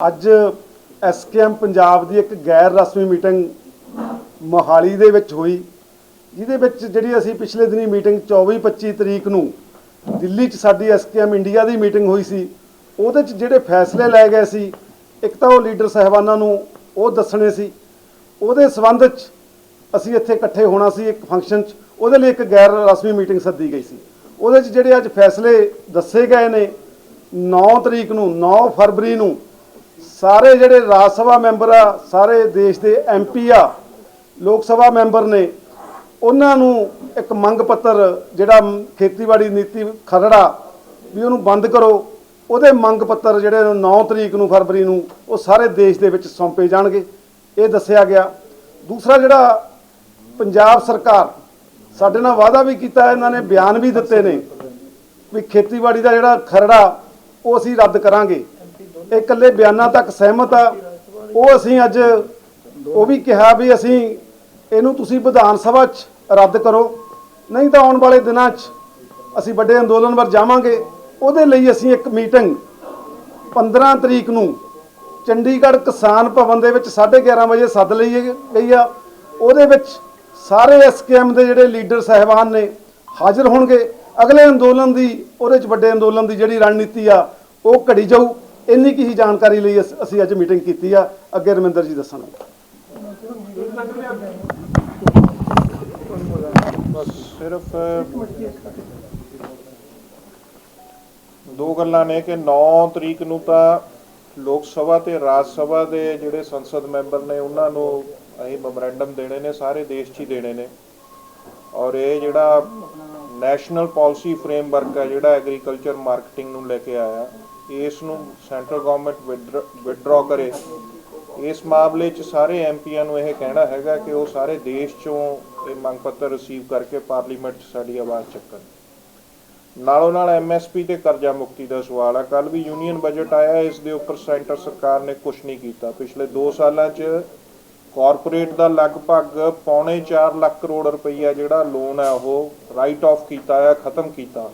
ਅੱਜ ਐਸਕੇਐਮ ਪੰਜਾਬ ਦੀ ਇੱਕ ਗੈਰ ਰਸਮੀ ਮੀਟਿੰਗ ਮੋਹਾਲੀ ਦੇ ਵਿੱਚ ਹੋਈ, ਜਿਹਦੇ ਵਿੱਚ ਜਿਹੜੀ ਅਸੀਂ ਪਿਛਲੇ ਦਿਨੀ ਮੀਟਿੰਗ 24-25 ਤਰੀਕ ਨੂੰ ਦਿੱਲੀ 'ਚ ਸਾਡੀ ਐਸਕੇਐਮ ਇੰਡੀਆ ਦੀ ਮੀਟਿੰਗ ਹੋਈ ਸੀ, ਉਹਦੇ 'ਚ ਜਿਹੜੇ ਫੈਸਲੇ ਲਏ ਗਏ ਸੀ, ਇੱਕ ਤਾਂ ਉਹ ਲੀਡਰ ਸਾਹਿਬਾਨਾਂ ਨੂੰ ਉਹ ਦੱਸਣੇ ਸੀ, ਉਹਦੇ ਸਬੰਧ 'ਚ ਅਸੀਂ ਇੱਥੇ ਇਕੱਠੇ ਹੋਣਾ ਸੀ ਇੱਕ ਫੰਕਸ਼ਨ 'ਚ, ਉਹਦੇ ਲਈ ਇੱਕ ਗੈਰ ਰਸਮੀ ਮੀਟਿੰਗ ਸੱਦੀ ਗਈ ਸੀ। ਉਹਦੇ 'ਚ ਜਿਹੜੇ ਅੱਜ ਫੈਸਲੇ ਦੱਸੇ ਗਏ ਨੇ 9 ਤਰੀਕ ਨੂੰ 9 ਫਰਵਰੀ ਨੂੰ ਸਾਰੇ ਜਿਹੜੇ ਰਾਜ ਸਭਾ ਮੈਂਬਰ ਆ, ਸਾਰੇ ਦੇਸ਼ ਦੇ ਐਮਪੀ ਆ, ਲੋਕ ਸਭਾ ਮੈਂਬਰ ਨੇ, ਉਹਨਾਂ ਨੂੰ ਇੱਕ ਮੰਗ ਪੱਤਰ ਜਿਹੜਾ ਖੇਤੀਬਾੜੀ ਨੀਤੀ ਖਰੜਾ ਵੀ ਉਹਨੂੰ ਬੰਦ ਕਰੋ, ਉਹਦੇ ਮੰਗ ਪੱਤਰ ਜਿਹੜੇ 9 ਤਰੀਕ ਨੂੰ ਫਰਵਰੀ ਨੂੰ, ਉਹ ਸਾਰੇ ਦੇਸ਼ ਦੇ ਵਿੱਚ ਸੌਂਪੇ ਜਾਣਗੇ। ਇਹ ਦੱਸਿਆ ਗਿਆ। ਦੂਸਰਾ ਜਿਹੜਾ ਪੰਜਾਬ ਸਰਕਾਰ, ਸਾਡੇ ਨਾਲ ਵਾਅਦਾ ਵੀ ਕੀਤਾ, ਇਹਨਾਂ ਨੇ ਬਿਆਨ ਵੀ ਦਿੱਤੇ ਨੇ ਵੀ ਖੇਤੀਬਾੜੀ ਦਾ ਜਿਹੜਾ ਖਰੜਾ, ਉਹ ਅਸੀਂ ਰੱਦ ਕਰਾਂਗੇ। ਇਹ ਇਕੱਲੇ ਬਿਆਨਾਂ ਤੱਕ ਸਹਿਮਤ ਆ। ਉਹ ਅਸੀਂ ਅੱਜ, ਉਹ ਵੀ ਕਿਹਾ ਵੀ ਅਸੀਂ ਇਹਨੂੰ ਤੁਸੀਂ ਵਿਧਾਨ ਸਭਾ 'ਚ ਰੱਦ ਕਰੋ। ਨਹੀਂ ਤਾਂ ਆਉਣ ਵਾਲੇ ਦਿਨਾਂ 'ਚ ਅਸੀਂ ਵੱਡੇ ਅੰਦੋਲਨ ਵੱਲ ਜਾਵਾਂਗੇ। ਉਹਦੇ ਲਈ ਅਸੀਂ ਇੱਕ ਮੀਟਿੰਗ 15 ਤਰੀਕ ਨੂੰ ਚੰਡੀਗੜ੍ਹ ਕਿਸਾਨ ਭਵਨ ਦੇ ਵਿੱਚ 11:30 ਵਜੇ ਸੱਦ ਲਈ ਗਈ ਆ। ਉਹਦੇ ਵਿੱਚ ਸਾਰੇ ਐਸਕੇਐਮ ਦੇ ਜਿਹੜੇ ਲੀਡਰ ਸਹਿਬਾਨ ਨੇ ਹਾਜ਼ਰ ਹੋਣਗੇ। ਅਗਲੇ ਅੰਦੋਲਨ ਦੀ, ਉਹਦੇ ਚ ਵੱਡੇ ਅੰਦੋਲਨ ਦੀ ਜਿਹੜੀ ਰਣਨੀਤੀ ਆ, ਉਹ ਘੜੀ ਜਾਊ। ਇੰਨੀ ਕੀ ਹੀ ਜਾਣਕਾਰੀ ਲਈ ਅਸ- ਅਸੀਂ ਅੱਜ ਮੀਟਿੰਗ ਕੀਤੀ ਆ। ਅੱਗੇ ਰਮਿੰਦਰ ਜੀ ਦੱਸਣਗੇ ਬਸ ਸਿਰਫ, ਦੋ ਗੱਲਾਂ ਨੇ ਕਿ 9 ਤਰੀਕ ਨੂੰ ਤਾਂ ਲੋਕ ਸਭਾ ਤੇ ਰਾਜ ਸਭਾ ਦੇ ਜਿਹੜੇ ਸੰਸਦ ਮੈਂਬਰ ਨੇ, ਉਹਨਾਂ ਨੂੰ ਅਸੀਂ ਮੈਮੋਰੈਂਡਮ ਦੇਣੇ ਨੇ, ਸਾਰੇ ਦੇਸ਼ 'ਚ ਹੀ ਦੇਣੇ ਨੇ। ਔਰ ਇਹ ਜਿਹੜਾ ਨੈਸ਼ਨਲ ਪਾਲਿਸੀ ਫਰੇਮਵਰਕ ਹੈ, ਜਿਹੜਾ ਐਗਰੀਕਲਚਰ ਮਾਰਕੀਟਿੰਗ ਨੂੰ ਲੈ ਕੇ ਆਇਆ ਇਸ ਨੂੰ ਸੈਂਟਰ ਗਵਰਨਮੈਂਟ ਵਿਡਰਾ ਕਰੇ। ਇਸ ਮਾਮਲੇ 'ਚ ਸਾਰੇ ਐਮਪੀਆਂ ਨੂੰ ਇਹ ਕਹਿਣਾ ਹੈਗਾ ਕਿ ਉਹ ਸਾਰੇ ਦੇਸ਼ 'ਚੋਂ ਇਹ ਮੰਗ ਪੱਤਰ ਰਿਸੀਵ ਕਰਕੇ ਪਾਰਲੀਮੈਂਟ 'ਚ ਸਾਡੀ ਆਵਾਜ਼ ਚੱਕਣ। ਨਾਲੋਂ ਨਾਲ ਐਮਐਸਪੀ ਤੇ ਕਰਜ਼ਾ ਮੁਕਤੀ ਦਾ ਸਵਾਲ ਆ। ਕੱਲ ਵੀ ਯੂਨੀਅਨ ਬਜਟ ਆਇਆ, ਇਸ ਦੇ ਉੱਪਰ ਸੈਂਟਰ ਸਰਕਾਰ ਨੇ ਕੁਝ ਨਹੀਂ ਕੀਤਾ। ਪਿਛਲੇ 2 ਸਾਲਾਂ 'ਚ ਕਾਰਪੋਰੇਟ ਦਾ ਲਗਭਗ ਪੌਣੇ 4 ਲੱਖ ਕਰੋੜ ਰੁਪਈਆ ਜਿਹੜਾ ਲੋਨ ਹੈ ਉਹ ਰਾਈਟ ਆਫ ਕੀਤਾ ਹੈ ਖਤਮ ਕੀਤਾ।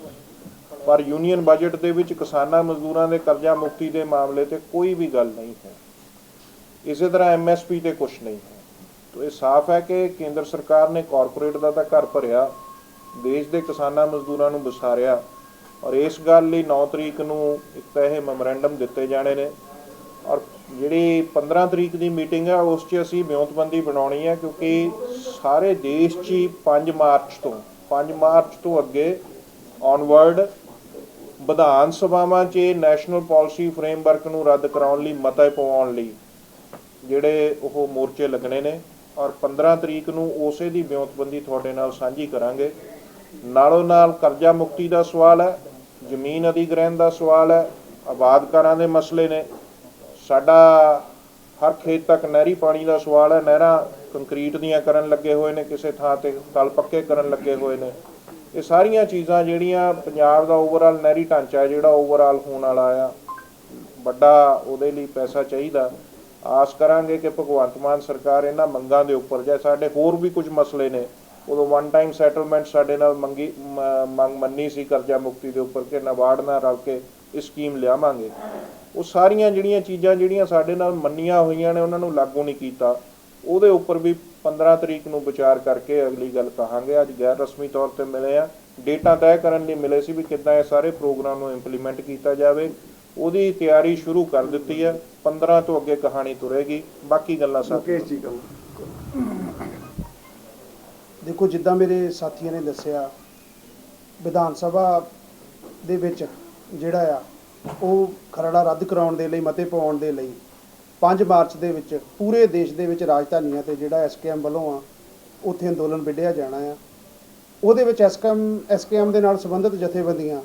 ਪਰ ਯੂਨੀਅਨ ਬਜਟ ਦੇ ਵਿੱਚ ਕਿਸਾਨਾਂ ਮਜ਼ਦੂਰਾਂ ਦੇ ਕਰਜ਼ਾ ਮੁਕਤੀ ਦੇ ਮਾਮਲੇ ਤੇ ਕੋਈ ਵੀ ਗੱਲ ਨਹੀਂ ਹੈ। ਇਸੇ ਤਰ੍ਹਾਂ ਐਮਐਸਪੀ ਤੇ ਕੁਝ ਨਹੀਂ ਹੈ। ਤੋ ਇਹ ਸਾਫ਼ ਹੈ ਕਿ ਕੇਂਦਰ ਸਰਕਾਰ ਨੇ ਕਾਰਪੋਰੇਟ ਦਾ ਤਾਂ ਘਰ ਭਰਿਆ, ਦੇਸ਼ ਦੇ ਕਿਸਾਨਾਂ ਮਜ਼ਦੂਰਾਂ ਨੂੰ ਵਿਸਾਰਿਆ ਔਰ ਇਸ ਗੱਲ ਲਈ 9 ਤਰੀਕ ਨੂੰ ਇੱਕ ਤਾਂ ਇਹ ਮੈਮੋਰੈਂਡਮ ਦਿੱਤੇ ਜਾਣੇ ਨੇ ਔਰ ਜਿਹੜੀ 15 ਤਰੀਕ ਦੀ ਮੀਟਿੰਗ ਹੈ ਉਸ 'ਚ ਅਸੀਂ ਵਿਉਂਤਬੰਦੀ ਬਣਾਉਣੀ ਹੈ ਕਿਉਂਕਿ ਸਾਰੇ ਦੇਸ਼ 'ਚ ਹੀ 5 ਮਾਰਚ ਤੋਂ 5 ਮਾਰਚ ਤੋਂ ਅੱਗੇ ਔਨਵਰਡ ਵਿਧਾਨ ਸਭਾਵਾਂ 'ਚ ਨੈਸ਼ਨਲ ਪਾਲਿਸੀ ਫਰੇਮਵਰਕ ਨੂੰ ਰੱਦ ਕਰਾਉਣ ਲਈ ਮਤਾ ਪਵਾਉਣ ਲਈ ਜਿਹੜੇ ਉਹ ਮੋਰਚੇ ਲੱਗਣੇ ਨੇ ਔਰ 15 ਤਰੀਕ ਨੂੰ ਉਸੇ ਦੀ ਵਿਉਂਤਬੰਦੀ ਤੁਹਾਡੇ ਨਾਲ ਸਾਂਝੀ ਕਰਾਂਗੇ। ਨਾਲੋਂ ਨਾਲ ਕਰਜ਼ਾ ਮੁਕਤੀ ਦਾ ਸਵਾਲ ਹੈ, ਜ਼ਮੀਨ ਅਧਿਗ੍ਰਹਿਣ ਦਾ ਸਵਾਲ ਹੈ, ਆਬਾਦਕਾਰਾਂ ਦੇ ਮਸਲੇ ਨੇ। ਸਾਡਾ ਹਰ ਖੇਤ ਤੱਕ ਨਹਿਰੀ ਪਾਣੀ ਦਾ ਸਵਾਲ ਹੈ, ਨਹਿਰਾਂ ਕੰਕਰੀਟ ਦੀਆਂ ਕਰਨ ਲੱਗੇ ਹੋਏ ਨੇ, ਕਿਸੇ ਥਾਂ ਤੇ ਤਲ ਪੱਕੇ ਕਰਨ ਲੱਗੇ ਹੋਏ ਨੇ। ਇਹ ਸਾਰੀਆਂ ਚੀਜ਼ਾਂ ਜਿਹੜੀਆਂ ਪੰਜਾਬ ਦਾ ਓਵਰਆਲ ਨਹਿਰੀ ਢਾਂਚਾ ਜਿਹੜਾ ਓਵਰਆਲ ਹੋਣ ਵਾਲਾ ਆ, ਵੱਡਾ ਉਹਦੇ ਲਈ ਪੈਸਾ ਚਾਹੀਦਾ। ਆਸ ਕਰਾਂਗੇ ਕਿ ਭਗਵੰਤ ਮਾਨ ਸਰਕਾਰ ਇਹਨਾਂ ਮੰਗਾਂ ਦੇ ਉੱਪਰ, ਜਾਂ ਸਾਡੇ ਹੋਰ ਵੀ ਕੁਝ ਮਸਲੇ ਨੇ, ਉਦੋਂ ਵਨ ਟਾਈਮ ਸੈਟਲਮੈਂਟ ਸਾਡੇ ਨਾਲ ਮੰਗੀ ਮੰਗ ਮੰਨੀ ਸੀ ਕਰਜ਼ਾ ਮੁਕਤੀ ਦੇ ਉੱਪਰ ਕਿ ਨਬਾਰਡ ਨਾਲ ਰਲ ਕੇ ਇਹ ਸਕੀਮ ਲਿਆਵਾਂਗੇ। ਉਹ ਸਾਰੀਆਂ ਜਿਹੜੀਆਂ ਚੀਜ਼ਾਂ ਜਿਹੜੀਆਂ ਸਾਡੇ ਨਾਲ ਮੰਨੀਆਂ ਹੋਈਆਂ ਨੇ, ਉਹਨਾਂ ਨੂੰ ਲਾਗੂ ਨਹੀਂ ਕੀਤਾ। ਉਹਦੇ ਉੱਪਰ ਵੀ 15 ਤਰੀਕ ਨੂੰ ਵਿਚਾਰ ਕਰਕੇ ਅਗਲੀ ਗੱਲ ਕਹਾਂਗੇ। ਅੱਜ ਗੈਰ ਰਸਮੀ ਤੌਰ ਤੇ ਮਿਲੇ ਆ। ਡੇਟਾ ਤੈਅ ਕਰਨ ਲਈ ਮਿਲੇ ਸੀ ਵੀ ਕਿੱਦਾਂ ਇਹ ਸਾਰੇ ਪ੍ਰੋਗਰਾਮ ਨੂੰ ਇੰਪਲੀਮੈਂਟ ਕੀਤਾ ਜਾਵੇ। ਉਹਦੀ ਤਿਆਰੀ ਸ਼ੁਰੂ ਕਰ ਦਿੱਤੀ ਹੈ। 15 ਤੋਂ ਅੱਗੇ ਕਹਾਣੀ ਤੁਰੇਗੀ। ਬਾਕੀ ਗੱਲਾਂ ਸਭ ਜੀ ਦੇਖੋ, ਜਿੱਦਾਂ ਮੇਰੇ ਸਾਥੀਆਂ ਨੇ ਦੱਸਿਆ, ਵਿਧਾਨ ਸਭਾ ਦੇ ਵਿੱਚ ਜਿਹੜਾ ਆ, ਉਹ ਖਰੜਾ ਰੱਦ ਕਰਾਉਣ ਦੇ ਲਈ, ਮਤੇ ਪਾਉਣ ਦੇ ਲਈ 5 ਮਾਰਚ ਦੇ ਵਿੱਚ ਪੂਰੇ ਦੇਸ਼ ਦੇ ਵਿੱਚ ਰਾਜਧਾਨੀਆਂ ਤੇ ਜਿਹੜਾ ਐਸਕੇਐਮ ਵੱਲੋਂ ਆ, ਉੱਥੇ ਅੰਦੋਲਨ ਵਿੱਢਿਆ ਜਾਣਾ ਆ। ਉਹਦੇ ਵਿੱਚ ਐਸਕੇਐਮ ਐਸਕੇਐਮ ਦੇ ਨਾਲ ਸੰਬੰਧਿਤ ਜਥੇਬੰਦੀਆਂ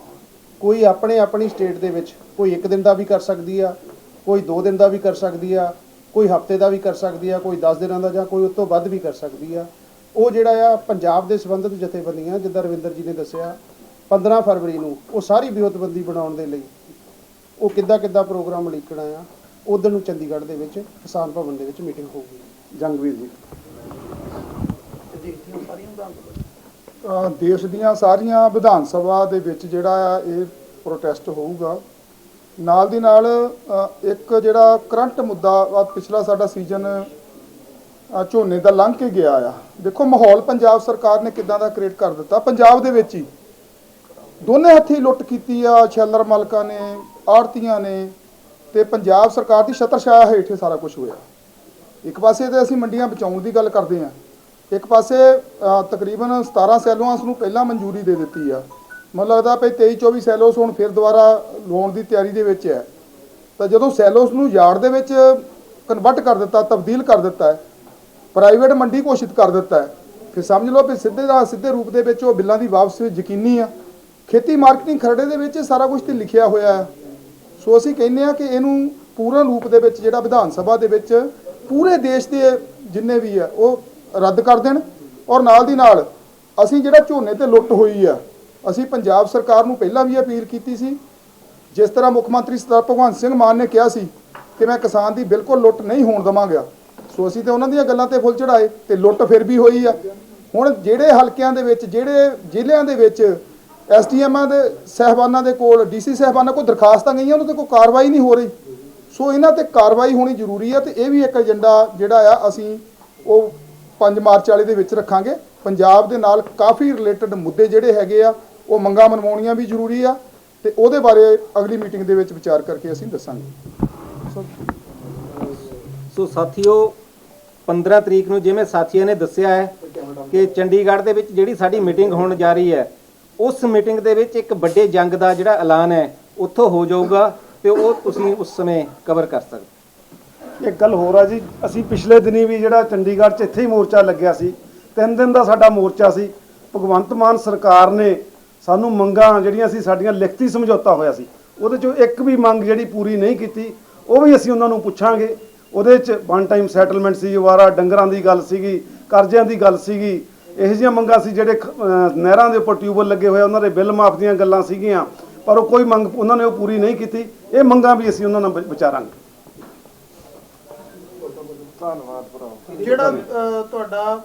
ਕੋਈ ਆਪਣੇ ਆਪਣੀ ਸਟੇਟ ਦੇ ਵਿੱਚ ਕੋਈ ਇੱਕ ਦਿਨ ਦਾ ਵੀ ਕਰ ਸਕਦੀ ਆ, ਕੋਈ 2 ਦਿਨ ਦਾ ਵੀ ਕਰ ਸਕਦੀ ਆ, ਕੋਈ ਹਫ਼ਤੇ ਦਾ ਵੀ ਕਰ ਸਕਦੀ ਆ, ਕੋਈ 10 ਦਿਨਾਂ ਦਾ ਜਾਂ ਕੋਈ ਉਸ ਤੋਂ ਵੱਧ ਵੀ ਕਰ ਸਕਦੀ ਆ। ਉਹ ਜਿਹੜਾ ਆ, ਪੰਜਾਬ ਦੇ ਸੰਬੰਧਿਤ ਜਥੇਬੰਦੀਆਂ, ਜਿੱਦਾਂ ਰਵਿੰਦਰ ਜੀ ਨੇ ਦੱਸਿਆ 15 ਫਰਵਰੀ ਨੂੰ ਉਹ ਸਾਰੀ ਵਿਉਂਤਬੰਦੀ ਬਣਾਉਣ ਦੇ ਲਈ ਉਹ ਕਿੱਦਾਂ ਕਿੱਦਾਂ ਪ੍ਰੋਗਰਾਮ ਲਿਖਣਾ ਆ ਉਦੋਂ ਨੂੰ ਚੰਡੀਗੜ੍ਹ ਦੇ ਵਿੱਚ ਕਿਸਾਨ ਭਵਨ ਦੇ ਵਿੱਚ ਮੀਟਿੰਗ ਹੋਊਗੀ ਜੰਗਵੀਰ ਜੀ। ਅ, ਦੇਸ਼ ਦੀਆਂ ਸਾਰੀਆਂ ਵਿਧਾਨ ਸਭਾ? ਦੇ ਵਿੱਚ ਜਿਹੜਾ ਆ ਇਹ ਪ੍ਰੋਟੈਸਟ ਹੋਊਗਾ ਨਾਲ ਦੀ ਨਾਲ ਅ, ਇੱਕ ਜਿਹੜਾ ਕਰੰਟ ਮੁੱਦਾ ਆ ਪਿਛਲਾ ਸਾਡਾ ਸੀਜ਼ਨ ਝੋਨੇ ਦਾ ਲੰਘ ਕੇ ਗਿਆ ਆ। ਦੇਖੋ ਮਾਹੌਲ ਪੰਜਾਬ ਸਰਕਾਰ ਨੇ ਕਿਦਾਂ ਦਾ ਕ੍ਰੀਏਟ ਕਰ ਦਿੱਤਾ। ਪੰਜਾਬ ਦੇ ਵਿੱਚ ਹੀ ਦੋਨੇ ਹੱਥੀ ਲੁੱਟ ਕੀਤੀ ਆ ਸ਼ੈਲਰ ਮਾਲਕਾਂ ਨੇ ਆੜਤੀਆਂ ਨੇ ਤੇ ਪੰਜਾਬ ਸਰਕਾਰ ਦੀ ਛਤਰਛਾਇਆ ਹੇਠ ਇਹ ਸਾਰਾ ਕੁਝ ਹੋਇਆ। ਇੱਕ ਪਾਸੇ ਤੇ ਅਸੀਂ ਮੰਡੀਆਂ ਬਚਾਉਣ ਦੀ ਗੱਲ ਕਰਦੇ ਆ ਇੱਕ ਪਾਸੇ ਤਕਰੀਬਨ 17 ਸੈਲੋਆਂਸ ਨੂੰ ਪਹਿਲਾਂ ਮਨਜ਼ੂਰੀ ਦੇ ਦਿੱਤੀ ਆ। ਮੈਨੂੰ ਲੱਗਦਾ ਭਈ 23 24 ਸੈਲੋਸ ਹੁਣ ਫਿਰ ਦੁਬਾਰਾ ਲਾਉਣ ਦੀ ਤਿਆਰੀ ਦੇ ਵਿੱਚ ਹੈ। ਤਾਂ ਜਦੋਂ ਸੈਲੋਸ ਨੂੰ ਯਾਰਡ ਦੇ ਵਿੱਚ ਕਨਵਰਟ ਕਰ ਦਿੱਤਾ, ਤਬਦੀਲ ਕਰ ਦਿੱਤਾ ਪ੍ਰਾਈਵੇਟ ਮੰਡੀ ਘੋਸ਼ਿਤ ਕਰ ਦਿੱਤਾ ਫਿਰ ਸਮਝ ਲਓ ਵੀ ਸਿੱਧੇ ਦਾ ਸਿੱਧੇ ਰੂਪ ਦੇ ਵਿੱਚ ਉਹ ਬਿੱਲਾਂ ਦੀ ਵਾਪਸੀ ਯਕੀਨੀ ਆ। ਖੇਤੀ ਮਾਰਕੀਟਿੰਗ ਖਰੜੇ ਦੇ ਵਿੱਚ ਸਾਰਾ ਕੁਝ ਤੇ ਲਿਖਿਆ ਹੋਇਆ ਹੈ। ਸੋ ਅਸੀਂ ਕਹਿੰਦੇ ਆ ਕਿ ਇਹਨੂੰ ਪੂਰਨ ਰੂਪ ਦੇ ਵਿੱਚ ਜਿਹੜਾ ਵਿਧਾਨ ਸਭਾ ਦੇ ਵਿੱਚ ਪੂਰੇ ਦੇਸ਼ ਦੇ ਜਿੰਨੇ ਵੀ ਆ, ਉਹ ਰੱਦ ਕਰ ਦੇਣ ਔਰ ਨਾਲ ਦੀ ਨਾਲ ਅਸੀਂ ਜਿਹੜਾ ਝੋਨੇ ਤੇ ਲੁੱਟ ਹੋਈ ਆ, ਅਸੀਂ ਪੰਜਾਬ ਸਰਕਾਰ ਨੂੰ ਪਹਿਲਾਂ ਵੀ ਅਪੀਲ ਕੀਤੀ ਸੀ, ਜਿਸ ਤਰ੍ਹਾਂ ਮੁੱਖ ਮੰਤਰੀ ਸਰਦਾਰ ਭਗਵੰਤ ਸਿੰਘ ਮਾਨ ਨੇ ਕਿਹਾ ਸੀ ਕਿ ਮੈਂ ਕਿਸਾਨ ਦੀ ਬਿਲਕੁਲ ਲੁੱਟ ਨਹੀਂ ਹੋਣ ਦਵਾਂਗਾ। ਸੋ ਅਸੀਂ ਤੇ ਉਹਨਾਂ ਦੀਆਂ ਗੱਲਾਂ ਤੇ ਫੁੱਲ ਚੜਾਏ ਤੇ ਲੁੱਟ ਫਿਰ ਵੀ ਹੋਈ ਆ। ਹੁਣ ਜਿਹੜੇ ਹਲਕਿਆਂ ਦੇ ਵਿੱਚ, ਜਿਹੜੇ ਜ਼ਿਲ੍ਹਿਆਂ ਦੇ ਵਿੱਚ ਐਸਡੀਐਮਾਂ ਦੇ ਸਹਿਬਾਨਾਂ ਦੇ ਕੋਲ, ਡੀਸੀ ਸਹਿਬਾਨਾਂ ਕੋਲ ਦਰਖਾਸਤਾਂ ਗਈਆਂ ਉਹਨਾਂ ਤੇ ਕੋਈ ਕਾਰਵਾਈ ਨਹੀਂ ਹੋ ਰਹੀ। ਸੋ ਇਹਨਾਂ ਤੇ ਕਾਰਵਾਈ ਹੋਣੀ ਜ਼ਰੂਰੀ ਆ ਤੇ ਇਹ ਵੀ ਇੱਕ ਏਜੰਡਾ ਜਿਹੜਾ ਆ, ਅਸੀਂ ਉਹ 5 ਮਾਰਚ ਵਾਲੇ ਦੇ ਵਿੱਚ ਰੱਖਾਂਗੇ। ਪੰਜਾਬ ਦੇ ਨਾਲ ਕਾਫੀ ਰਿਲੇਟਡ ਮੁੱਦੇ ਜਿਹੜੇ ਹੈਗੇ ਆ, ਉਹ ਮੰਗਾਂ ਮਨਵਾਉਣੀਆਂ ਵੀ ਜ਼ਰੂਰੀ ਆ ਤੇ ਉਹਦੇ ਬਾਰੇ ਅਗਲੀ ਮੀਟਿੰਗ ਦੇ ਵਿੱਚ ਵਿਚਾਰ ਕਰਕੇ ਅਸੀਂ ਦੱਸਾਂਗੇ। ਸੋ ਸਾਥੀਓ 15 ਤਰੀਕ ਨੂੰ ਜਿਵੇਂ ਸਾਥੀਆਂ ਨੇ ਦੱਸਿਆ ਹੈ ਕਿ ਚੰਡੀਗੜ੍ਹ ਦੇ ਵਿੱਚ ਜਿਹੜੀ ਸਾਡੀ ਮੀਟਿੰਗ ਹੋਣ ਜਾ ਰਹੀ ਹੈ ਉਸ ਮੀਟਿੰਗ ਦੇ ਵਿੱਚ ਇੱਕ ਵੱਡੇ ਜੰਗ ਦਾ ਜਿਹੜਾ ਐਲਾਨ ਹੈ, ਉੱਥੋਂ ਹੋ ਜਾਊਗਾ ਤੇ ਉਹ ਤੁਸੀਂ ਉਸ ਸਮੇਂ ਕਵਰ ਕਰ ਸਕਦੇ ਇੱਕ ਗੱਲ ਹੋਰ ਆ ਜੀ, ਅਸੀਂ ਪਿਛਲੇ ਦਿਨੀ ਵੀ ਜਿਹੜਾ ਚੰਡੀਗੜ੍ਹ 'ਚ ਇੱਥੇ ਹੀ ਮੋਰਚਾ ਲੱਗਿਆ ਸੀ, ਤਿੰਨ ਦਿਨ ਦਾ ਸਾਡਾ ਮੋਰਚਾ ਸੀ, ਭਗਵੰਤ ਮਾਨ ਸਰਕਾਰ ਨੇ ਸਾਨੂੰ ਮੰਗਾਂ ਜਿਹੜੀਆਂ ਸੀ, ਸਾਡੀਆਂ ਲਿਖਤੀ ਸਮਝੌਤਾ ਹੋਇਆ ਸੀ, ਉਹਦੇ 'ਚੋਂ ਇੱਕ ਵੀ ਮੰਗ ਜਿਹੜੀ ਪੂਰੀ ਨਹੀਂ ਕੀਤੀ, ਉਹ ਵੀ ਅਸੀਂ ਉਹਨਾਂ ਨੂੰ ਪੁੱਛਾਂਗੇ। ਉਹਦੇ 'ਚ ਵਨ ਟਾਈਮ ਸੈਟਲਮੈਂਟ ਸੀ ਵਾਰਾ ਡੰਗਰਾਂ ਦੀ ਗੱਲ ਸੀਗੀ, ਕਰਜ਼ਿਆਂ ਦੀ ਗੱਲ ਸੀਗੀ ਇਹੋ ਜਿਹੀਆਂ ਮੰਗਾਂ ਸੀ ਜਿਹੜੇ ਨਹਿਰਾਂ ਦੇ ਉੱਪਰ ਟਿਊਬਲ ਲੱਗੇ ਹੋਏ ਉਹਨਾਂ ਦੇ ਬਿੱਲ ਮਾਫ ਦੀਆਂ ਗੱਲਾਂ ਸੀਗੀਆਂ। ਪਰ ਉਹ ਕੋਈ ਮੰਗ ਉਹਨਾਂ ਨੇ ਉਹ ਪੂਰੀ ਨਹੀਂ ਕੀਤੀ। ਇਹ ਮੰਗਾਂ ਵੀ ਅਸੀਂ ਉਹਨਾਂ ਨਾਲ ਵਿਚਾਰਾਂਗੇ। ਧੰਨਵਾਦ ਭਰਾ। ਜਿਹੜਾ ਤੁਹਾਡਾ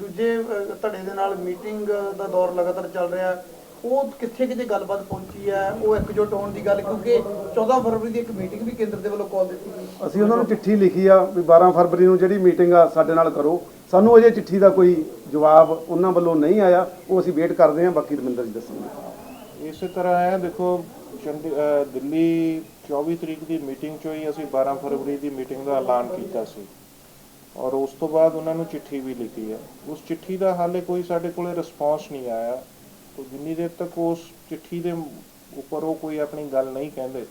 ਦੂਜੇ ਧੜੇ ਦੇ ਨਾਲ ਮੀਟਿੰਗ ਦਾ ਦੌਰ ਲਗਾਤਾਰ ਚੱਲ ਰਿਹਾ ਉਹ ਕਿੱਥੇ ਕਿਤੇ ਗੱਲਬਾਤ ਪਹੁੰਚੀ ਹੈ? ਉਹ ਇਕਜੁੱਟ ਹੋਣ ਦੀ ਗੱਲ ਕਿਉਂਕਿ 14 ਫਰਵਰੀ ਦੀ ਇੱਕ ਮੀਟਿੰਗ ਵੀ ਕੇਂਦਰ ਦੇ ਵੱਲੋਂ ਕਾਲ ਦਿੱਤੀ ਗਈ। ਅਸੀਂ ਉਹਨਾਂ ਨੂੰ ਚਿੱਠੀ ਲਿਖੀ ਆ ਵੀ 12 ਫਰਵਰੀ ਨੂੰ ਜਿਹੜੀ ਮੀਟਿੰਗ ਆ ਸਾਡੇ ਨਾਲ ਕਰੋ। ਸਾਨੂੰ ਅਜੇ ਚਿੱਠੀ ਦਾ ਕੋਈ ਜਵਾਬ ਉਹਨਾਂ ਵੱਲੋਂ ਨਹੀਂ ਆਇਆ, ਉਹ ਅਸੀਂ ਵੇਟ ਕਰਦੇ ਹਾਂ, ਬਾਕੀ ਰਮਿੰਦਰ ਜੀ ਦੱਸਣਗੇ। ਇਸੇ ਤਰ੍ਹਾਂ ਹੈ, ਦੇਖੋ ਦਿੱਲੀ 24 ਤਰੀਕ ਦੀ ਮੀਟਿੰਗ ਚੋਂ ਹੀ ਅਸੀਂ 12 ਫਰਵਰੀ ਦੀ ਮੀਟਿੰਗ ਦਾ ਐਲਾਨ ਕੀਤਾ ਸੀ। ਔਰ ਉਸ ਤੋਂ ਬਾਅਦ ਉਹਨਾਂ ਨੂੰ ਚਿੱਠੀ ਵੀ ਲਿਖੀ ਹੈ। ਉਸ ਚਿੱਠੀ ਦਾ ਹਾਲੇ ਕੋਈ ਸਾਡੇ ਕੋਲੇ ਰਿਸਪੌਂਸ ਨਹੀਂ ਆਇਆ। ਤੋਂ ਜਿੰਨੀ ਦੇਰ ਤੱਕ ਉਸ ਚਿੱਠੀ ਦੇ ਉੱਪਰ ਉਹ ਕੋਈ ਆਪਣੀ ਗੱਲ ਨਹੀਂ ਕਹਿੰਦੇ,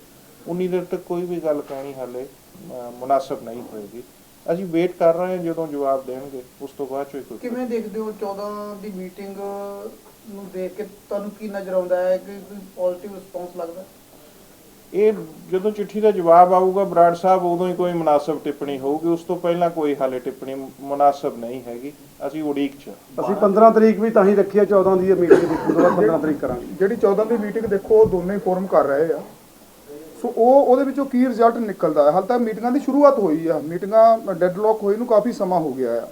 ਉਨੀ ਦੇਰ ਤੱਕ ਕੋਈ ਵੀ ਗੱਲ ਕਹਿਣੀ ਹਾਲੇ ਮੁਨਾਸਬ ਨਹੀਂ ਹੋਏਗੀ। ਅਸੀਂ ਵੇਟ ਕਰ ਰਹੇ ਹਾਂ ਜਦੋਂ ਜਵਾਬ ਦੇਣਗੇ ਉਸ ਤੋਂ ਬਾਅਦ ਚੋਂ ਹੀ ਕੋਈ ਕਿਵੇਂ ਦੇਖਦੇ ਹੋ 14 ਦੀ ਮੀਟਿੰਗ ਨੂੰ ਦੇਖ ਕੇ ਤੁਹਾਨੂੰ ਕੀ ਨਜ਼ਰ ਆਉਂਦਾ ਹੈ ਕਿ ਕੋਈ ਪੋਜ਼ਿਟਿਵ ਰਿਸਪੌਂਸ ਲੱਗਦਾ? ਹੈ? ਇਹ ਜਦੋਂ ਚਿੱਠੀ ਦਾ ਜਵਾਬ ਆਊਗਾ ਬਰਾੜ ਸਾਹਿਬ ਉਦੋਂ ਹੀ ਕੋਈ ਮੁਨਾਸਬ ਟਿੱਪਣੀ ਹੋਊਗੀ ਉਸ ਤੋਂ ਪਹਿਲਾਂ ਕੋਈ ਹਾਲੇ ਟਿੱਪਣੀ ਮੁਨਾਸਬ ਨਹੀਂ ਹੈਗੀ ਅਸੀਂ ਉਡੀਕ 'ਚ ਅਸੀਂ 15 ਤਰੀਕ ਵੀ ਤਾਂ ਹੀ ਰੱਖੀ ਆ 14 ਦੀ ਮੀਟਿੰਗ ਦੀ ਉਸ ਤੋਂ ਬਾਅਦ 15 ਤਰੀਕ ਕਰਾਂਗੇ। ਜਿਹੜੀ 14 ਦੀ ਮੀਟਿੰਗ ਦੇਖੋ ਉਹ ਦੋਨੇ ਫੋਰਮ ਕਰ ਰਹੇ ਆ। ਸੋ ਉਹ ਉਹਦੇ ਵਿੱਚੋਂ ਕੀ ਰਿਜ਼ਲਟ ਨਿਕਲਦਾ ਹੈ? ਹਾਲ ਤੱਕ ਮੀਟਿੰਗਾਂ ਦੀ ਸ਼ੁਰੂਆਤ ਹੋਈ ਆ। ਮੀਟਿੰਗਾਂ ਡੈਡਲੌਕ ਹੋਈ ਨੂੰ ਕਾਫੀ ਸਮਾਂ ਹੋ ਗਿਆ ਆ।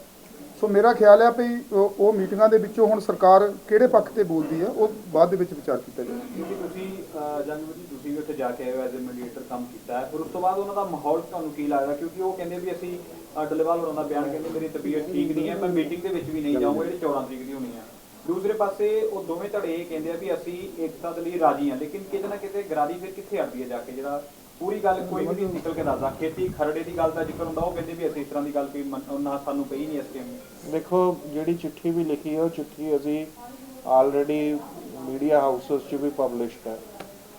ਸੋ ਮੇਰਾ ਖਿਆਲ ਹੈ ਵੀ ਉਹ ਮੀਟਿੰਗਾਂ ਦੇ ਵਿੱਚੋਂ ਹੁਣ ਸਰਕਾਰ ਕਿਹੜੇ ਪੱਖ ਤੇ ਬੋਲਦੀ ਆ ਉਹ ਬਾਅਦ ਦੇ ਵਿੱਚ ਵਿਚਾਰ ਕੀਤਾ ਜਾਵੇ ਕਿਉਂਕਿ ਤੁਸੀਂ ਜੰਗ ਵਿੱਚ ਤੁਸੀਂ ਵੀ ਉੱਥੇ ਜਾ ਕੇ ਆਏ ਹੋ ਐਜ਼ ਅ ਮੀਡੀਏਟਰ ਕੰਮ ਕੀਤਾ ਹੈ। ਫਿਰ ਉਸ ਤੋਂ ਬਾਅਦ ਉਹਨਾਂ ਦਾ ਮਾਹੌਲ ਤੁਹਾਨੂੰ ਕੀ ਲੱਗਦਾ? ਕਿਉਂਕਿ ਉਹ ਕਹਿੰਦੇ ਵੀ ਅਸੀਂ ਅਹ, ਡੱਲੇਵਾਲ ਦਾ ਬਿਆਨ ਕਹਿੰਦੇ ਮੇਰੀ ਤਬੀਅਤ ਠੀਕ ਨਹੀਂ ਹੈ ਮੈਂ ਮੀਟਿੰਗ ਦੇ ਵਿੱਚ ਵੀ ਨਹੀਂ ਜਾਊਂਗਾ ਜਿਹੜੀ 14 ਤਰੀਕ ਦੀ ਹੋਣੀ ਹੈ ਦੂਸਰੇ ਪਾਸੇ ਉਹ ਦੋਵੇਂ ਧੜੇ ਇਹ ਕਹਿੰਦੇ ਆ ਵੀ ਅਸੀਂ ਏਕਤਾ ਦੇ ਲਈ ਰਾਜੀ ਹਾਂ, ਲੇਕਿਨ ਕਿਤੇ ਨਾ ਕਿਤੇ ਗਰਾਰੀ ਫਿਰ ਕਿੱਥੇ ਆਉਂਦੀ ਹੈ ਜਾ ਕੇ? ਜਿਹੜਾ ਪੂਰੀ ਗੱਲ ਕੋਈ ਵੀ ਨਹੀਂ ਨਿਕਲ ਕੇ ਦੱਸਦਾ। ਖੇਤੀ ਖਰੜੇ ਦੀ ਗੱਲ ਦਾ ਜ਼ਿਕਰ ਹੁੰਦਾ, ਉਹ ਕਹਿੰਦੇ ਵੀ ਅਸੀਂ ਇਸ ਤਰ੍ਹਾਂ ਦੀ ਗੱਲ ਕੋਈ ਮੰਨ- ਸਾਨੂੰ ਕਹੀ ਨਹੀਂ ਇਸ ਟਾਈਮ ਦੇਖੋ, ਜਿਹੜੀ ਚਿੱਠੀ ਵੀ ਲਿਖੀ ਹੈ, ਉਹ ਚਿੱਠੀ ਅਸੀਂ ਆਲਰੇਡੀ ਮੀਡੀਆ ਹਾਊਸਸ 'ਚ ਵੀ ਪਬਲਿਸ਼ਡ ਹੈ।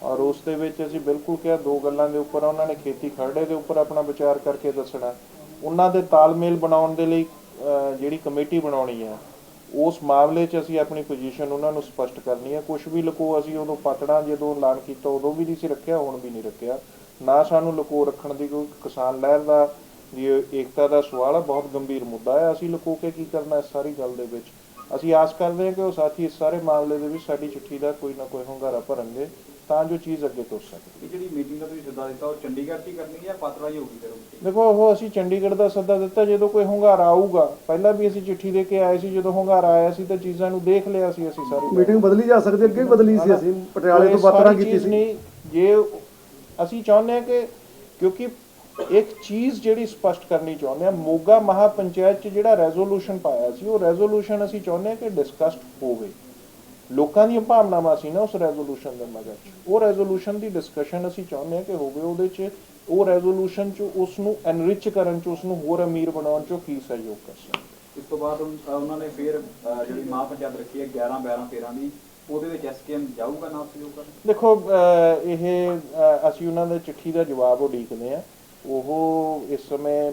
ਔਰ ਉਸ ਦੇ ਵਿੱਚ ਅਸੀਂ ਬਿਲਕੁਲ ਕਿਹਾ, ਦੋ ਗੱਲਾਂ ਦੇ ਉੱਪਰ ਉਹਨਾਂ ਨੇ ਖੇਤੀ ਖਰੜੇ ਦੇ ਉੱਪਰ ਆਪਣਾ ਵਿਚਾਰ ਕਰਕੇ ਦੱਸਣਾ। ਉਹਨਾਂ ਦੇ ਤਾਲਮੇਲ ਬਣਾਉਣ ਦੇ ਲਈ ਜਿਹੜੀ ਕਮੇਟੀ ਬਣਾਉਣੀ ਹੈ ਉਸ ਮਾਮਲੇ 'ਚ ਅਸੀਂ ਆਪਣੀ ਪੋਜੀਸ਼ਨ ਉਹਨਾਂ ਨੂੰ ਸਪਸ਼ਟ ਕਰਨੀ ਹੈ। ਕੁਝ ਵੀ ਲੁਕੋ ਅਸੀਂ ਉਦੋਂ ਪਤੜਾ ਜਦੋਂ ਐਲਾਨ ਕੀਤਾ, ਉਦੋਂ ਵੀ ਨਹੀਂ ਸੀ ਰੱਖਿਆ, ਹੁਣ ਵੀ ਨਹੀਂ ਰੱਖਿਆ। ਨਾ ਸਾਨੂੰ ਲੁਕੋ ਰੱਖਣ ਦੀ ਕੋਈ ਕਿਸਾਨ ਲਹਿਰ ਦਾ, ਦੀ ਏਕਤਾ ਦਾ ਸਵਾਲ ਹੈ, ਬਹੁਤ ਗੰਭੀਰ ਮੁੱਦਾ ਹੈ। ਅਸੀਂ ਲੁਕੋ ਕੇ ਕੀ ਕਰਨਾ ਇਸ ਸਾਰੀ ਗੱਲ ਦੇ ਵਿੱਚ? ਅਸੀਂ ਆਸ ਕਰਦੇ ਹਾਂ ਕਿ ਉਹ ਸਾਥੀ ਇਸ ਸਾਰੇ ਮਾਮਲੇ ਦੇ ਵਿੱਚ ਸਾਡੀ ਚਿੱਠੀ ਦਾ ਕੋਈ ਨਾ ਕੋਈ ਹੁੰਗਾਰਾ ਭਰਨਗੇ। ਤਾਂ ਜੋ ਚੀਜ਼ ਅੱਗੇ ਤੁਰ ਸਕੇ। ਇਹ ਜਿਹੜੀ ਮੀਟਿੰਗ ਦਾ ਤੁਸੀਂ ਸੱਦਾ ਦਿੱਤਾ ਉਹ ਚੰਡੀਗੜ੍ਹ 'ਚ ਹੀ ਕਰਨੀ ਹੈ ਜਾਂ ਪਾਤੜਾ ਹੀ ਹੋਊਗੀ ਫਿਰ ਉਹ ਦੇਖੋ ਉਹ ਅਸੀਂ ਚੰਡੀਗੜ੍ਹ ਦਾ ਸੱਦਾ ਦਿੱਤਾ ਜਦੋਂ ਕੋਈ ਹੁੰਗਾਰਾ ਆਊਗਾ ਪਹਿਲਾਂ ਵੀ ਅਸੀਂ ਚਿੱਠੀ ਦੇ ਕੇ ਆਏ ਸੀ ਜਦੋਂ ਹੁੰਗਾਰਾ ਆਇਆ ਸੀ ਤਾਂ ਚੀਜ਼ਾਂ ਨੂੰ ਦੇਖ ਲਿਆ ਸੀ ਅਸੀਂ ਸਾਰੀ। ਮੀਟਿੰਗ ਬਦਲੀ ਜਾ ਸਕਦੀ ਅੱਗੇ ਵੀ ਬਦਲੀ ਸੀ ਅਸੀਂ ਪਟਿਆਲੇ ਤੋਂ ਸਾਰੀ ਕੀਤੀ ਸੀ। ਨਹੀਂ ਜੇ ਅਸੀਂ ਚਾਹੁੰਦੇ ਹਾਂ ਕਿ ਕਿਉਂਕਿ ਇੱਕ ਚੀਜ਼ ਜਿਹੜੀ ਸਪਸ਼ਟ ਕਰਨੀ ਚਾਹੁੰਦੇ ਹਾਂ ਮੋਗਾ ਮਹਾਪੰਚਾਇਤ 'ਚ ਜਿਹੜਾ ਰੈਜ਼ੋਲੂਸ਼ਨ ਪਾਇਆ ਸੀ ਉਹ ਰੈਜ਼ੋਲੂਸ਼ਨ ਅਸੀਂ ਚਾਹੁੰਦੇ ਹਾਂ ਕਿ ਡਿਸਕਸਡ ਹੋਵੇ। ਲੋਕਾਂ ਦੀਆਂ ਭਾਵਨਾਵਾਂ ਸੀ ਨਾ ਉਸ ਰੈਜ਼ੋਲੂਸ਼ਨ ਦੇ ਮਗਰ। ਉਹ ਰੈਜ਼ੋਲੂਸ਼ਨ ਦੀ ਡਿਸਕਸ਼ਨ ਅਸੀਂ ਚਾਹੁੰਦੇ ਹਾਂ ਕਿ ਹੋਵੇ ਉਹਦੇ 'ਚ ਉਹ ਰੈਜ਼ੋਲੂਸ਼ਨ 'ਚ ਉਸ ਨੂੰ ਐਨਰਿਚ ਕਰਨ 'ਚ ਉਸ ਨੂੰ ਹੋਰ ਅਮੀਰ ਬਣਾਉਣ 'ਚ ਕੀ ਸਹਿਯੋਗ ਕਰ ਸਕਦਾ। ਇਸ ਤੋਂ ਬਾਅਦ ਉਹਨਾਂ ਨੇ ਫਿਰ ਜਿਹੜੀ ਮਾਂ ਪੰਚਾਇਤ ਰੱਖੀ ਹੈ 11 12 13 ਦੀ ਉਹਦੇ ਵਿੱਚ ਐਸਕੇਐਮ ਜਾਊਗਾ ਨਾ ਸਹਿਯੋਗ ਕਰਨ? ਦੇਖੋ ਇਹ ਅਸੀਂ ਉਹਨਾਂ ਦੇ ਚਿੱਠੀ ਦਾ ਜਵਾਬ ਉਡੀਕਦੇ ਆ ਉਹ ਇਸ ਸਮੇਂ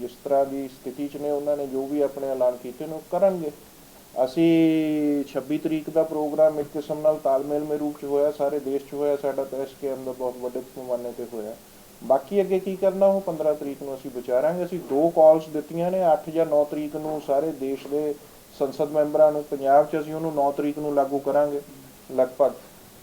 ਜਿਸ ਤਰ੍ਹਾਂ ਦੀ ਸਥਿਤੀ 'ਚ ਨੇ ਉਹਨਾਂ ਨੇ ਜੋ ਵੀ ਆਪਣੇ ਐਲਾਨ ਕੀਤੇ ਨੇ ਉਹ ਕਰਨਗੇ। ਅਸੀਂ 26 ਤਰੀਕ ਦਾ ਪ੍ਰੋਗਰਾਮ ਇੱਕ ਕਿਸਮ ਨਾਲ ਤਾਲਮੇਲ ਮੇ ਰੂਪ 'ਚ ਹੋਇਆ, ਸਾਰੇ ਦੇਸ਼ 'ਚ ਹੋਇਆ, ਸਾਡਾ ਤਾਂ ਐਸਕੇਐਮ ਦਾ ਬਹੁਤ ਵੱਡੇ ਪੈਮਾਨੇ ਤੇ ਹੋਇਆ। ਬਾਕੀ ਅੱਗੇ ਕੀ ਕਰਨਾ, ਉਹ 15 ਤਰੀਕ ਨੂੰ ਅਸੀਂ ਵਿਚਾਰਾਂਗੇ। ਅਸੀਂ ਦੋ ਕਾਲਸ ਦਿੱਤੀਆਂ ਨੇ 8 ਜਾਂ 9 ਤਰੀਕ ਨੂੰ ਸਾਰੇ ਦੇਸ਼ ਦੇ ਸੰਸਦ ਮੈਂਬਰਾਂ ਨੂੰ, ਪੰਜਾਬ 'ਚ ਅਸੀਂ ਉਹਨੂੰ 9 ਤਰੀਕ ਨੂੰ ਲਾਗੂ ਕਰਾਂਗੇ, ਲਗਭਗ।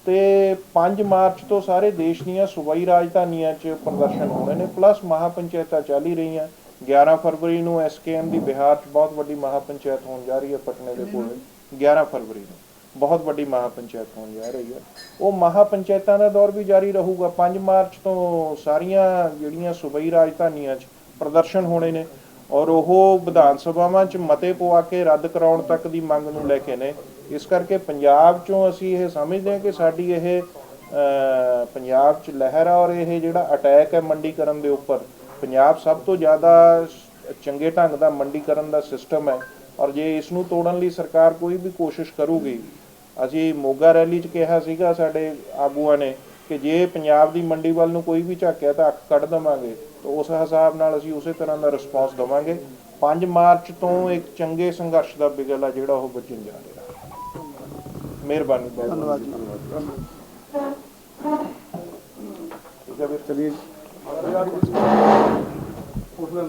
ਤੇ 5 ਮਾਰਚ ਤੋਂ ਸਾਰੇ ਦੇਸ਼ ਦੀਆਂ ਸੂਬਾਈ ਰਾਜਧਾਨੀਆਂ 'ਚ ਪ੍ਰਦਰਸ਼ਨ ਹੋਣੇ ਨੇ, ਪਲੱਸ ਮਹਾਪੰਚਾਇਤਾਂ ਚੱਲ ਹੀ ਰਹੀਆਂ। 11 ਫਰਵਰੀ ਨੂੰ ਐਸਕੇਐਮ ਦੀ ਬਿਹਾਰ 'ਚ ਬਹੁਤ ਵੱਡੀ ਮਹਾਪੰਚਾਇਤ ਹੋਣ ਜਾ ਰਹੀ ਹੈ ਪਟਨੇ ਦੇ ਕੋਲ। 11 ਫਰਵਰੀ ਨੂੰ ਬਹੁਤ ਵੱਡੀ ਮਹਾਪੰਚਾਇਤ ਹੋਣ ਜਾ ਰਹੀ ਹੈ। ਉਹ ਮਹਾਪੰਚਾਇਤਾਂ ਦਾ ਦੌਰ ਵੀ ਜਾਰੀ ਰਹੂਗਾ। 5 ਮਾਰਚ ਤੋਂ ਸਾਰੀਆਂ ਜਿਹੜੀਆਂ ਸੂਬਾਈ ਰਾਜਧਾਨੀਆਂ 'ਚ ਪ੍ਰਦਰਸ਼ਨ ਹੋਣੇ ਨੇ ਔਰ ਉਹ ਵਿਧਾਨ ਸਭਾਵਾਂ 'ਚ ਮਤੇ ਪਵਾ ਕੇ ਰੱਦ ਕਰਾਉਣ ਤੱਕ ਦੀ ਮੰਗ ਨੂੰ ਲੈ ਕੇ ਨੇ। ਇਸ ਕਰਕੇ ਪੰਜਾਬ 'ਚੋਂ ਅਸੀਂ ਇਹ ਸਮਝਦੇ ਹਾਂ ਕਿ ਸਾਡੀ ਇਹ ਪੰਜਾਬ 'ਚ ਲਹਿਰ ਆ ਔਰ ਇਹ ਜਿਹੜਾ ਅਟੈਕ ਹੈ ਮੰਡੀਕਰਨ ਦੇ ਉੱਪਰ ਪੰਜਾਬ ਸਭ ਤੋਂ ਜ਼ਿਆਦਾ ਚੰਗੇ ਢੰਗ ਦਾ ਮੰਡੀਕਰਨ ਦਾ ਸਿਸਟਮ ਹੈ ਔਰ ਜੇ ਇਸ ਨੂੰ ਤੋੜਨ ਲਈ ਸਰਕਾਰ ਕੋਈ ਵੀ ਕੋਸ਼ਿਸ਼ ਕਰੂਗੀ ਅਸੀਂ ਮੋਗਾ ਰੈਲੀ 'ਚ ਕਿਹਾ ਸੀਗਾ ਸਾਡੇ ਆਗੂਆਂ ਨੇ ਕਿ ਜੇ ਪੰਜਾਬ ਦੀ ਮੰਡੀ ਵੱਲ ਨੂੰ ਕੋਈ ਵੀ ਝਾਕਿਆ ਤਾਂ ਅੱਖ ਕੱਢ ਦਵਾਂਗੇ ਤਾਂ ਉਸ ਹਿਸਾਬ ਨਾਲ ਅਸੀਂ ਉਸੇ ਤਰ੍ਹਾਂ ਦਾ ਰਿਸਪਾਂਸ ਦਵਾਂਗੇ। 5 ਮਾਰਚ ਤੋਂ ਇੱਕ ਚੰਗੇ ਸੰਘਰਸ਼ ਦਾ ਬਿਗਲ ਆ ਜਿਹੜਾ ਉਹ ਵੱਜਣ ਜਾ ਰਿਹਾ। ਮਿਹਰਬਾਨੀ ਬਹੁਤ ਧੰਨਵਾਦ ਜੀ। ਠੀਕ ਹੈ ਚਲਿਏ കൂടുതൽ